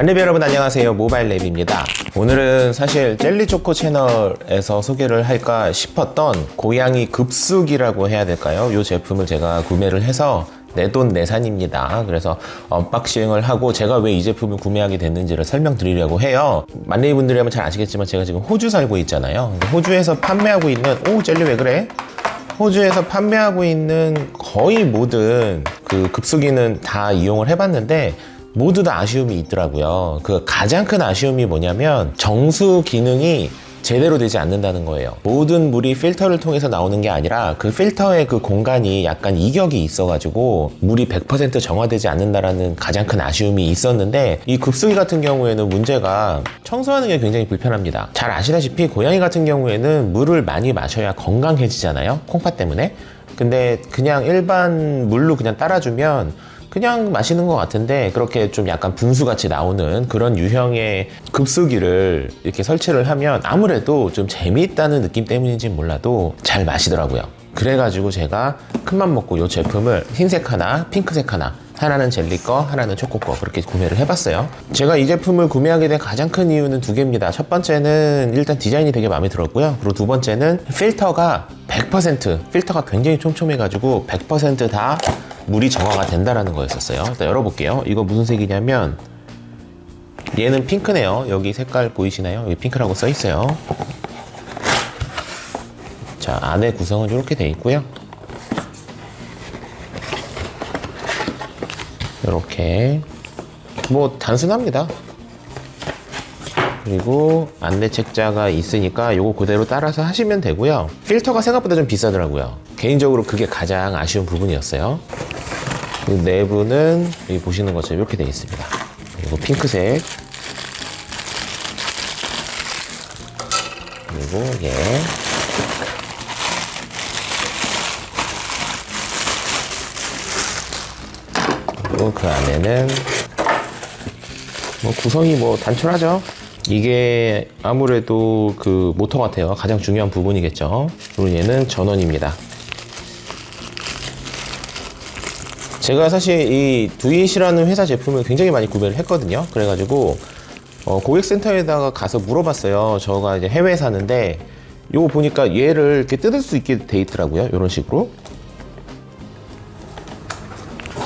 만렙 여러분 안녕하세요. 모바일 랩입니다. 오늘은 사실 젤리초코 채널에서 소개를 할까 싶었던 고양이 급숙이라고 해야 될까요? 이 제품을 제가 구매를 해서 내돈 내산입니다. 그래서 언박싱을 하고 제가 왜 이 제품을 구매하게 됐는지를 설명드리려고 해요. 만렙 분들이라면 잘 아시겠지만 제가 지금 호주 살고 있잖아요. 호주에서 판매하고 있는 오 젤리 왜 그래? 호주에서 판매하고 있는 거의 모든 그 급속이는 다 이용을 해봤는데 모두 다 아쉬움이 있더라고요. 그 가장 큰 아쉬움이 뭐냐면 정수 기능이 제대로 되지 않는다는 거예요. 모든 물이 필터를 통해서 나오는 게 아니라 그 필터의 그 공간이 약간 이격이 있어가지고 물이 100% 정화되지 않는다라는 가장 큰 아쉬움이 있었는데 이 급수기 같은 경우에는 문제가 청소하는 게 굉장히 불편합니다. 잘 아시다시피 고양이 같은 경우에는 물을 많이 마셔야 건강해지잖아요. 콩팥 때문에. 근데 그냥 일반 물로 그냥 따라주면 그냥 마시는 것 같은데 그렇게 좀 약간 분수같이 나오는 그런 유형의 급수기를 이렇게 설치를 하면 아무래도 좀 재미있다는 느낌 때문인지 몰라도 잘 마시더라고요. 그래가지고 제가 큰맘 먹고 이 제품을 흰색 하나, 핑크색 하나, 하나는 젤리 거, 하나는 초코 거 그렇게 구매를 해봤어요. 제가 이 제품을 구매하게 된 가장 큰 이유는 두 개입니다. 첫 번째는 일단 디자인이 되게 마음에 들었고요. 그리고 두 번째는 필터가 100% 필터가 굉장히 촘촘해가지고 100%다 물이 정화가 된다라는 거였었어요. 일단 열어볼게요. 이거 무슨 색이냐면 얘는 핑크네요. 여기 색깔 보이시나요? 여기 핑크라고 써 있어요. 자, 안에 구성은 이렇게 돼 있고요. 이렇게 뭐 단순합니다. 그리고 안내 책자가 있으니까 요거 그대로 따라서 하시면 되고요. 필터가 생각보다 좀 비싸더라고요. 개인적으로 그게 가장 아쉬운 부분이었어요. 내부는 여기 보시는 것처럼 이렇게 되어 있습니다. 그리고 핑크색. 그리고 얘. 그리고 그 안에는 뭐 구성이 뭐 단순하죠. 이게 아무래도 그 모터 같아요. 가장 중요한 부분이겠죠. 그리고 얘는 전원입니다. 제가 사실 이 두잇이라는 회사 제품을 굉장히 많이 구매를 했거든요. 그래가지고 어, 고객센터에다가 가서 물어봤어요. 저가 이제 해외에 사는데 요거 보니까 얘를 이렇게 뜯을 수 있게 돼 있더라고요. 이런 식으로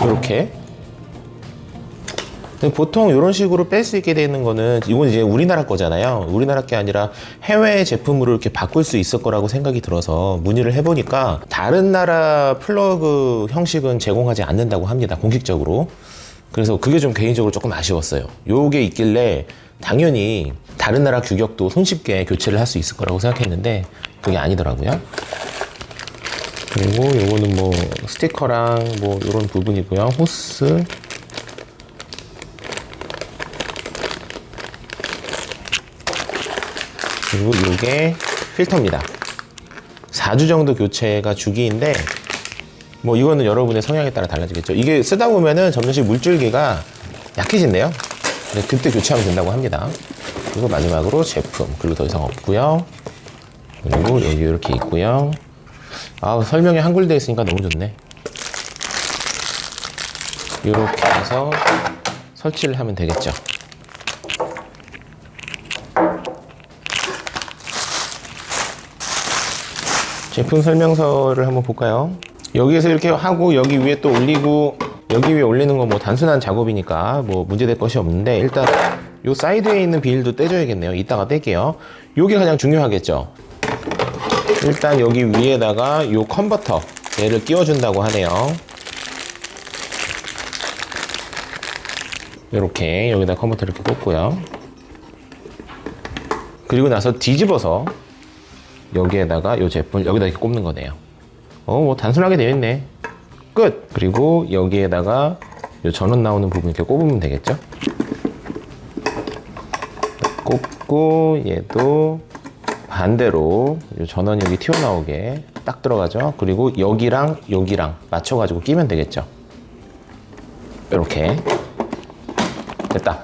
이렇게 보통 이런 식으로 뺄 수 있게 되는 거는 이건 이제 우리나라 거잖아요. 우리나라 게 아니라 해외 제품으로 이렇게 바꿀 수 있을 거라고 생각이 들어서 문의를 해보니까 다른 나라 플러그 형식은 제공하지 않는다고 합니다. 공식적으로. 그래서 그게 좀 개인적으로 조금 아쉬웠어요. 요게 있길래 당연히 다른 나라 규격도 손쉽게 교체를 할 수 있을 거라고 생각했는데 그게 아니더라고요. 그리고 요거는 뭐 스티커랑 뭐 이런 부분이고요. 호스 그리고 이게 필터입니다. 4주 정도 교체가 주기인데 뭐 이거는 여러분의 성향에 따라 달라지겠죠. 이게 쓰다 보면은 점점씩 물줄기가 약해진대요. 그때 교체하면 된다고 합니다. 그리고 마지막으로 제품 그리고 더 이상 없고요. 그리고 여기 이렇게 있고요. 아 설명이 한글 되어 있으니까 너무 좋네. 이렇게 해서 설치를 하면 되겠죠. 제품 설명서를 한번 볼까요? 여기에서 이렇게 하고 여기 위에 또 올리고 여기 위에 올리는 건 뭐 단순한 작업이니까 뭐 문제될 것이 없는데 일단 요 사이드에 있는 비닐도 떼줘야겠네요. 이따가 뗄게요. 요게 가장 중요하겠죠. 일단 여기 위에다가 요 컨버터 얘를 끼워준다고 하네요. 이렇게 여기다 컨버터 이렇게 꽂고요. 그리고 나서 뒤집어서 여기에다가 이 제품을 여기다 이렇게 꼽는 거네요. 어, 뭐 단순하게 되어 있네. 끝! 그리고 여기에다가 이 전원 나오는 부분 이렇게 꼽으면 되겠죠? 꼽고 얘도 반대로 이 전원 여기 튀어나오게 딱 들어가죠. 그리고 여기랑 여기랑 맞춰가지고 끼면 되겠죠. 이렇게 됐다.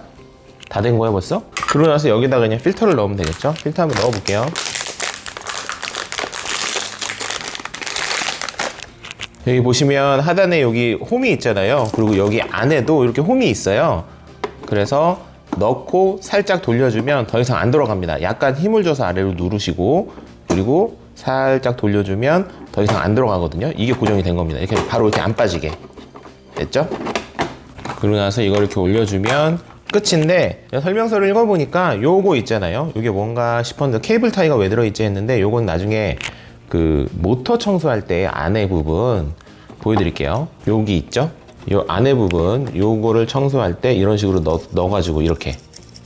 다 된 거야 벌써? 그러고 나서 여기다가 그냥 필터를 넣으면 되겠죠? 필터 한번 넣어볼게요. 여기 보시면 하단에 여기 홈이 있잖아요. 그리고 여기 안에도 이렇게 홈이 있어요. 그래서 넣고 살짝 돌려주면 더 이상 안 들어갑니다. 약간 힘을 줘서 아래로 누르시고 그리고 살짝 돌려주면 더 이상 안 들어가거든요. 이게 고정이 된 겁니다. 이렇게 바로 이렇게 안 빠지게 됐죠? 그러고 나서 이걸 이렇게 올려주면 끝인데 설명서를 읽어보니까 요거 있잖아요. 이게 뭔가 싶었는데 케이블 타이가 왜 들어있지 했는데 요건 나중에 그 모터 청소할 때 안에 부분 보여드릴게요. 여기 있죠? 요 안에 부분 요거를 청소할 때 이런 식으로 넣, 넣어가지고 이렇게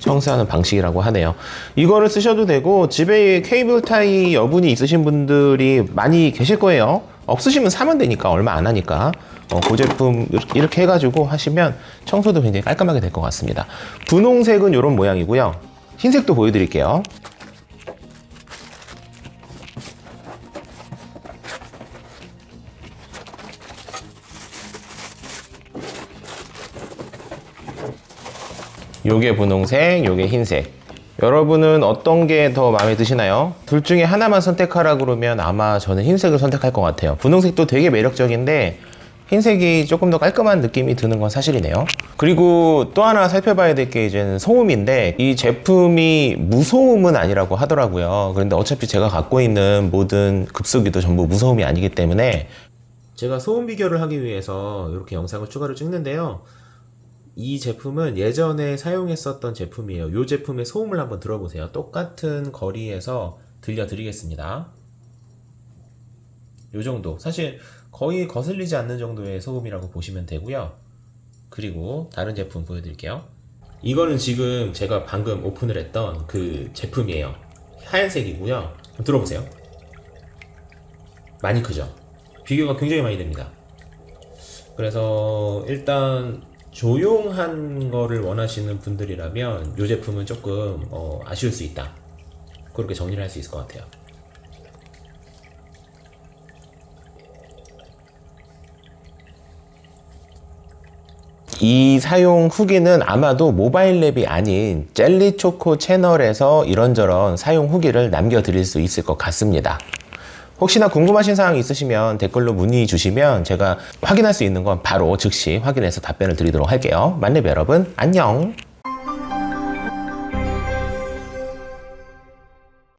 청소하는 방식이라고 하네요. 이거를 쓰셔도 되고 집에 케이블 타이 여분이 있으신 분들이 많이 계실 거예요. 없으시면 사면 되니까 얼마 안 하니까 어, 그 제품 이렇게, 해가지고 하시면 청소도 굉장히 깔끔하게 될 것 같습니다. 분홍색은 이런 모양이고요. 흰색도 보여드릴게요. 요게 분홍색, 요게 흰색. 여러분은 어떤 게 더 마음에 드시나요? 둘 중에 하나만 선택하라 그러면 아마 저는 흰색을 선택할 것 같아요. 분홍색도 되게 매력적인데 흰색이 조금 더 깔끔한 느낌이 드는 건 사실이네요. 그리고 또 하나 살펴봐야 될 게 이제는 소음인데 이 제품이 무소음은 아니라고 하더라고요. 그런데 어차피 제가 갖고 있는 모든 급수기도 전부 무소음이 아니기 때문에 제가 소음 비교를 하기 위해서 이렇게 영상을 추가로 찍는데요. 이 제품은 예전에 사용했었던 제품이에요. 이 제품의 소음을 한번 들어보세요. 똑같은 거리에서 들려드리겠습니다. 요 정도. 사실 거의 거슬리지 않는 정도의 소음이라고 보시면 되고요. 그리고 다른 제품 보여드릴게요. 이거는 지금 제가 방금 오픈을 했던 그 제품이에요. 하얀색이고요. 한번 들어보세요. 많이 크죠? 비교가 굉장히 많이 됩니다. 그래서 일단 조용한 거를 원하시는 분들이라면 이 제품은 조금 어, 아쉬울 수 있다. 그렇게 정리를 할 수 있을 것 같아요. 이 사용 후기는 아마도 모바일 랩이 아닌 젤리초코 채널에서 이런저런 사용 후기를 남겨드릴 수 있을 것 같습니다. 혹시나 궁금하신 사항 있으시면 댓글로 문의 주시면 제가 확인할 수 있는 건 바로 즉시 확인해서 답변을 드리도록 할게요. 만렙 여러분, 안녕!